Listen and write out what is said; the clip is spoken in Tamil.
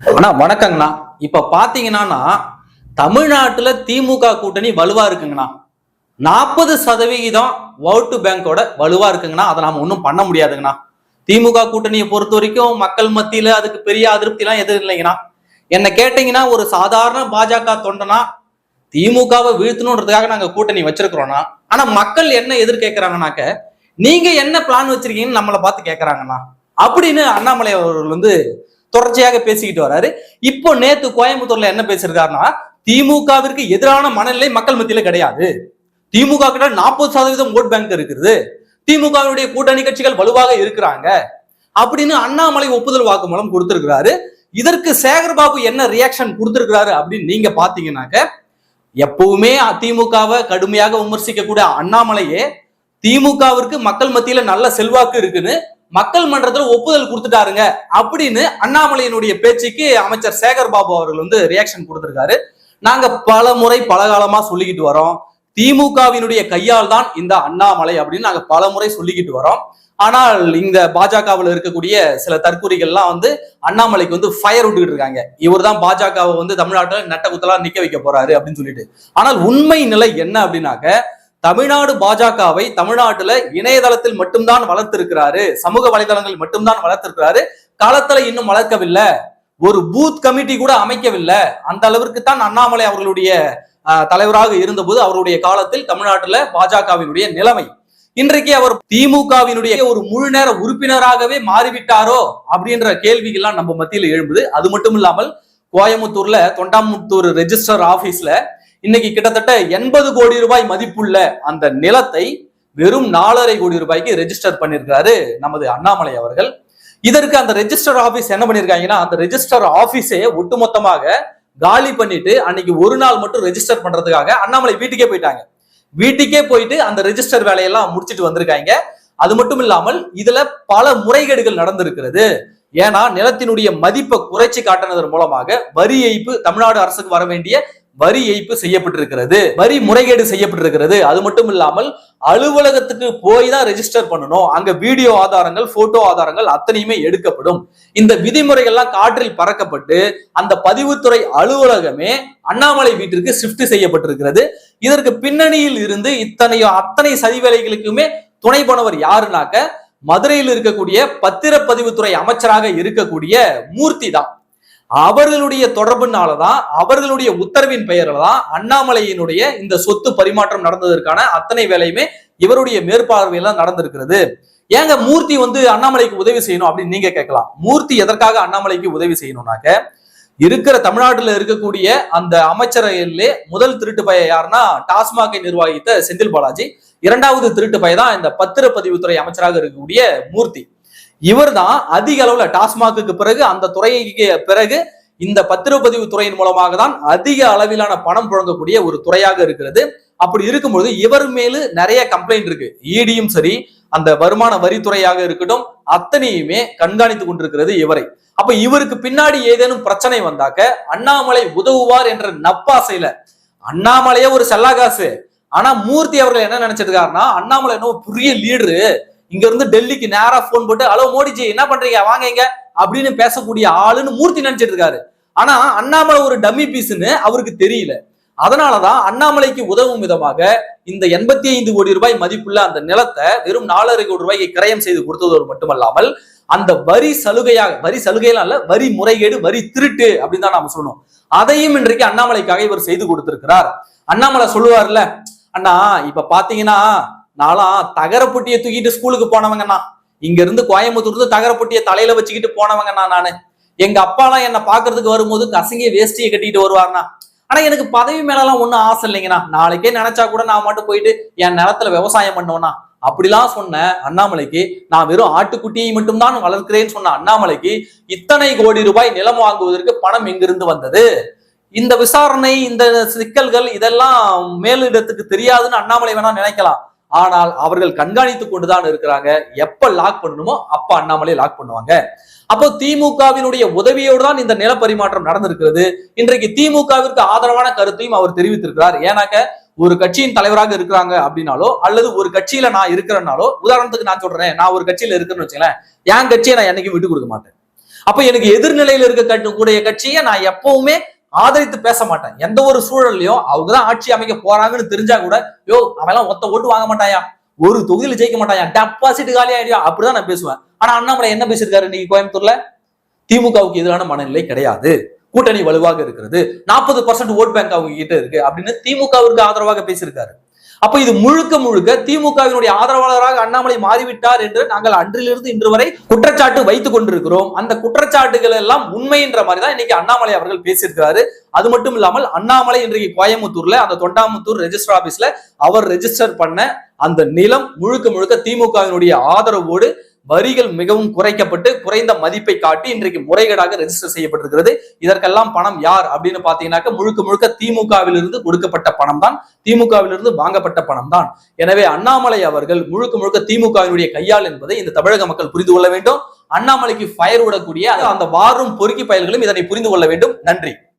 அண்ணா வணக்கங்கண்ணா. இப்ப பாத்தீங்கன்னா தமிழ்நாட்டுல திமுக கூட்டணி வலுவா இருக்குங்கண்ணா. நாற்பது சதவிகிதம் ஓட்டு பேங்கோட வலுவா இருக்குங்கண்ணா. அதை நாம ஒன்றும் பண்ண முடியாதுங்கண்ணா. திமுக கூட்டணியை பொறுத்த வரைக்கும் மக்கள் மத்தியில அதுக்கு பெரிய அதிருப்தி எல்லாம் எதுவும் இல்லைங்கண்ணா. என்ன கேட்டீங்கன்னா ஒரு சாதாரண பாஜக தொண்டனா திமுகவை வீழ்த்தணுன்றதுக்காக நாங்க கூட்டணி வச்சிருக்கிறோம்னா ஆனா மக்கள் என்ன எதிர்கேட்கிறாங்கனாக்க நீங்க என்ன பிளான் வச்சிருக்கீங்கன்னு நம்மளை பார்த்து கேட்கறாங்கண்ணா அப்படின்னு அண்ணாமலை அவர்கள் வந்து தொடர்ச்சியாக பேசிக்கிட்டு வராரு. இப்போ நேத்து கோயம்புத்தூர்ல என்ன பேசியிருக்காருன்னா திமுகவிற்கு எதிரான மனநிலை மக்கள் மத்தியில கிடையாது. திமுக கிட்ட நாற்பது சதவீதம் ஓட் பேங்க் இருக்குது. திமுகவினுடைய கூட்டணி கட்சிகள் வலுவாக இருக்கிறாங்க. அப்படின்னு அண்ணாமலை ஒப்புதல் வாக்குமூலம் கொடுத்திருக்கிறாரு. இதற்கு சேகர்பாபு என்ன ரியாக்ஷன் கொடுத்திருக்கிறாரு அப்படின்னு நீங்க பாத்தீங்கன்னாக்க எப்பவுமே திமுகவை கடுமையாக விமர்சிக்கக்கூடிய அண்ணாமலையே திமுகவிற்கு மக்கள் மத்தியில நல்ல செல்வாக்கு இருக்குன்னு மக்கள் மன்றத்தில் ஒப்புதல் கொடுத்துட்டாருங்க அப்படின்னு அண்ணாமலையினுடைய பேச்சுக்கு அமைச்சர் சேகர் பாபு அவர்கள் வந்து ரியாக்ஷன் கொடுத்திருக்காரு. நாங்க பல முறை பல காலமா சொல்லிக்கிட்டு வரோம். திமுகவினுடைய கையால் தான் இந்த அண்ணாமலை அப்படின்னு நாங்க பல முறை சொல்லிக்கிட்டு வரோம். ஆனால் இந்த பாஜகவில் இருக்கக்கூடிய சில தற்கூறிகள்லாம் வந்து அண்ணாமலைக்கு வந்து ஃபயர் விட்டுக்கிட்டு இருக்காங்க. இவர் தான் பாஜகவை வந்து தமிழ்நாட்டில் நட்ட குத்தலா நிக்க வைக்க போறாரு அப்படின்னு சொல்லிட்டு. ஆனால் உண்மை நிலை என்ன அப்படின்னாக்க தமிழ்நாடு பாஜகவை தமிழ்நாட்டுல இணையதளத்தில் மட்டும்தான் வளர்த்திருக்கிறாரு. சமூக வலைதளங்கள் மட்டும்தான் வளர்த்திருக்கிறாரு. களத்துல இன்னும் வளர்க்கவில்லை. ஒரு பூத் கமிட்டி கூட அமைக்கவில்லை. அந்த அளவிற்கு தான் அண்ணாமலை அவர்களுடைய அஹ், தலைவராக இருந்தபோது அவருடைய காலத்தில் தமிழ்நாட்டுல பாஜகவினுடைய நிலைமை. இன்றைக்கு அவர் திமுகவினுடைய ஒரு முழு நேர உறுப்பினராகவே மாறிவிட்டாரோ அப்படின்ற கேள்விகள்லாம் நம்ம மத்தியில் எழும்புது. அது மட்டும் இல்லாமல் கோயம்புத்தூர்ல தொண்டாமுத்தூர் ரெஜிஸ்டர் ஆபீஸ்ல இன்னைக்கு கிட்டத்தட்ட எண்பது கோடி ரூபாய் மதிப்புள்ள அந்த நிலத்தை வெறும் நாலரை கோடி ரூபாய்க்கு ரெஜிஸ்டர் பண்ணியிருக்காரு நமது அண்ணாமலை அவர்கள். இதற்கு அந்த ரெஜிஸ்டர் ஆபீஸ் என்ன பண்ணிருக்காங்கன்னா அந்த ரெஜிஸ்டர் ஆபீஸே ஒட்டுமொத்தமாக காலி பண்ணிட்டு அன்னைக்கு ஒரு நாள் மட்டும் ரெஜிஸ்டர் பண்றதுக்காக அண்ணாமலை வீட்டுக்கே போயிட்டாங்க. வீட்டுக்கே போயிட்டு அந்த ரெஜிஸ்டர் வேலையெல்லாம் முடிச்சுட்டு வந்திருக்காங்க. அது மட்டும் இல்லாமல் இதுல பல முறைகேடுகள் நடந்திருக்கிறது. ஏன்னா நிலத்தினுடைய மதிப்பை குறைச்சி காட்டினதன் மூலமாக வரி ஏய்ப்பு தமிழ்நாடு அரசுக்கு வர வேண்டிய வரி ஏய்ப்பு செய்யப்பட்டிருக்கிறது. வரி முறைகேடு செய்யப்பட்டிருக்கிறது. அது மட்டும் இல்லாமல் அலுவலகத்துக்கு போய் தான் ரெஜிஸ்டர் பண்ணணும். அங்க வீடியோ ஆதாரங்கள் போட்டோ ஆதாரங்கள் அத்தனையுமே எடுக்கப்படும். இந்த விதிமுறைகள்லாம் காற்றில் பறக்கப்பட்டு அந்த பதிவுத்துறை அலுவலகமே அண்ணாமலை வீட்டிற்கு ஷிஃப்ட் செய்யப்பட்டிருக்கிறது. இதற்கு பின்னணியில் இருந்து இத்தனையோ அத்தனை சதிவேலைகளுக்குமே துணை போனவர் யாருனாக்க மதுரையில் இருக்கக்கூடிய பத்திரப்பதிவுத்துறை அமைச்சராக இருக்கக்கூடிய மூர்த்தி தான். அவர்களுடைய தொடர்புனாலதான் அவர்களுடைய உத்தரவின் பெயரில் தான் அண்ணாமலையினுடைய இந்த சொத்து பரிமாற்றம் நடந்ததற்கான அத்தனை வேலையுமே இவருடைய மேற்பார்வையில நடந்திருக்கிறது. ஏங்க மூர்த்தி வந்து அண்ணாமலைக்கு உதவி செய்யணும் அப்படின்னு நீங்க கேட்கலாம். மூர்த்தி எதற்காக அண்ணாமலைக்கு உதவி செய்யணும்னாக்க இருக்கிற தமிழ்நாட்டுல இருக்கக்கூடிய அந்த அமைச்சரவையிலே முதல் திருட்டு பய யாருன்னா டாஸ்மாகை நிர்வகித்த செந்தில் பாலாஜி. இரண்டாவது திருட்டு பய தான் இந்த பத்திரப்பதிவுத்துறை அமைச்சராக இருக்கக்கூடிய மூர்த்தி. இவர் தான் அதிக அளவுல டாஸ்மாகுக்கு பிறகு அந்த துறைக்கு பிறகு இந்த பத்திரப்பதிவு துறையின் மூலமாக தான் அதிக அளவிலான பணம் புழங்கக்கூடிய ஒரு துறையாக இருக்கிறது. அப்படி இருக்கும்பொழுது இவர் மேலு நிறைய கம்ப்ளைண்ட் இருக்கு. ஈடியும் சரி அந்த வருமான வரித்துறையாக இருக்கட்டும் அத்தனையுமே கண்காணித்து கொண்டிருக்கிறது இவரை. அப்ப இவருக்கு பின்னாடி ஏதேனும் பிரச்சனை வந்தாக்க அண்ணாமலை உதவுவார் என்ற நப்பாசையில அண்ணாமலையே ஒரு செல்லாகாசு. ஆனா மூர்த்தி அவர்கள் என்ன நினைச்சிருக்காருன்னா அண்ணாமலை என்ன பெரிய லீடரு இங்க இருந்து டெல்லிக்கு நேரா போன் போட்டு ஹலோ மோடிஜி என்ன பண்றீங்க? வாங்க இங்க. அப்படின்னு பேசக்கூடிய ஆளுன்னு மூர்த்தி நினைச்சிட்டு இருக்காரு. ஆனா அண்ணாமலை ஒரு டம்மி பீஸ்ன்னு அவருக்கு தெரியல. அதனாலதான் அண்ணாமலைக்கு உதவும் விதமாக இந்த எண்பத்தி ஐந்து கோடி ரூபாய் மதிப்புள்ள அந்த நிலத்தை வெறும் நாலரை கோடி ரூபாய்க்கு கிரயம் செய்து கொடுத்ததோடு மட்டுமல்லாமல் அந்த வரி சலுகையாக வரி சலுகையெல்லாம் இல்ல வரி முறைகேடு வரி திருட்டு அப்படின்னு தான் நாம சொல்லணும். அதையும் இன்றைக்கு அண்ணாமலைக்காக இவர் செய்து கொடுத்திருக்கிறார். அண்ணாமலை சொல்லுவார்ல அண்ணா இப்ப பாத்தீங்கன்னா நான்லாம் தகரப்பொட்டியை தூக்கிட்டு ஸ்கூலுக்கு போனவங்கண்ணா. இங்க இருந்து கோயம்புத்தூர் இருந்து தகரப்பொட்டியை தலையில வச்சுக்கிட்டு போனவங்கண்ணா நானு. எங்க அப்பாலாம் என்னை பாக்குறதுக்கு வரும்போது கசங்கிய வேஷ்டியை கட்டிட்டு வருவாருண்ணா ஆனா எனக்கு பதவி மேலலாம் ஒண்ணும் ஆசை இல்லைங்கண்ணா. நாளைக்கே நினைச்சா கூட நான் மட்டும் போயிட்டு என் நிலத்துல விவசாயம் பண்ணுவேண்ணா அப்படிலாம் சொன்ன அண்ணாமலைக்கு நான் வெறும் ஆட்டுக்குட்டியை மட்டும்தான் வளர்க்கிறேன்னு சொன்ன அண்ணாமலைக்கு இத்தனை கோடி ரூபாய் நிலம் வாங்குவதற்கு பணம் எங்கிருந்து வந்தது? இந்த விசாரணை இந்த சிக்கல்கள் இதெல்லாம் மேலிடத்துக்கு தெரியாதுன்னு அண்ணாமலை வேணா நினைக்கலாம். ஆனால் அவர்கள் கண்காணித்துக் கொண்டுதான் இருக்கிறாங்க. எப்ப லாக் பண்ணணுமோ அப்ப அண்ணாமலை லாக் பண்ணுவாங்க. அப்போ திமுகவினுடைய உதவியோடு தான் இந்த நிலப்பரிமாற்றம் நடந்திருக்கிறது. இன்றைக்கு திமுகவிற்கு ஆதரவான கருத்தையும் அவர் தெரிவித்திருக்கிறார். ஏன்னாக்க ஒரு கட்சியின் தலைவராக இருக்கிறாங்க அப்படின்னாலோ அல்லது ஒரு கட்சியில நான் இருக்கிறேன்னாலோ உதாரணத்துக்கு நான் சொல்றேன். நான் ஒரு கட்சியில இருக்கிறேன்னு வச்சுங்களேன் என் கட்சியை நான் என்னைக்கும் விட்டு கொடுக்க மாட்டேன். அப்ப எனக்கு எதிர்நிலையில இருக்கக்கூடிய கட்சியை நான் எப்பவுமே ஆதரித்து பேச மாட்டேன் எந்த ஒரு சூழல்லையும் அவங்க தான் ஆட்சி அமைக்க போறாங்கன்னு தெரிஞ்சா கூட யோ அவெல்லாம் ஒத்த ஓட்டு வாங்க மாட்டாயா? ஒரு தொகுதியில ஜெயிக்க மாட்டாயா? டெபாசிட் காலி ஆயிடியா அப்படிதான் நான் பேசுவேன். ஆனா அண்ணாமலை என்ன பேசியிருக்காரு இன்னைக்கு கோயம்புத்தூர்ல? திமுகவுக்கு எதிரான மனநிலை கிடையாது. கூட்டணி வலுவாக இருக்கிறது. நாற்பது பர்சன்ட் ஓட் பேங்க் அவங்க கிட்ட இருக்கு அப்படின்னு திமுகவிற்கு ஆதரவாக பேசியிருக்காரு. அப்ப இது முழுக்க முழுக்க திமுகவினுடைய ஆதரவாளராக அண்ணாமலை மாறிவிட்டார் என்று நாங்கள் அன்றிலிருந்து இன்று வரை குற்றச்சாட்டு வைத்துக் கொண்டிருக்கிறோம். அந்த குற்றச்சாட்டுகள் எல்லாம் உண்மைன்ற மாதிரி தான் இன்னைக்கு அண்ணாமலை அவர்கள் பேசியிருக்கிறாரு. அது மட்டும் இல்லாமல் அண்ணாமலை இன்றைக்கு கோயம்புத்தூர்ல அந்த தொண்டாமுத்தூர் ரெஜிஸ்டர் ஆபீஸ்ல அவர் ரெஜிஸ்டர் பண்ண அந்த நிலம் முழுக்க முழுக்க திமுகவினுடைய ஆதரவோடு வரிகள் மிகவும் குறைக்கப்பட்டு குறைந்த மதிப்பை காட்டி இன்றைக்கு முறைகேடாக ரெஜிஸ்டர் செய்யப்பட்டிருக்கிறது. இதற்கெல்லாம் பணம் யார் அப்படின்னு பாத்தீங்கன்னாக்க முழுக்க முழுக்க திமுகவிலிருந்து கொடுக்கப்பட்ட பணம் தான் திமுகவிலிருந்து வாங்கப்பட்ட பணம் தான் எனவே அண்ணாமலை அவர்கள் முழுக்க முழுக்க திமுகவினுடைய கையால் என்பதை இந்த தமிழக மக்கள் புரிந்து கொள்ள வேண்டும். அண்ணாமலைக்கு ஃபயர் விடக்கூடிய அந்த வாரும் பொறுக்கி பயல்களும் இதனை புரிந்து கொள்ள வேண்டும். நன்றி.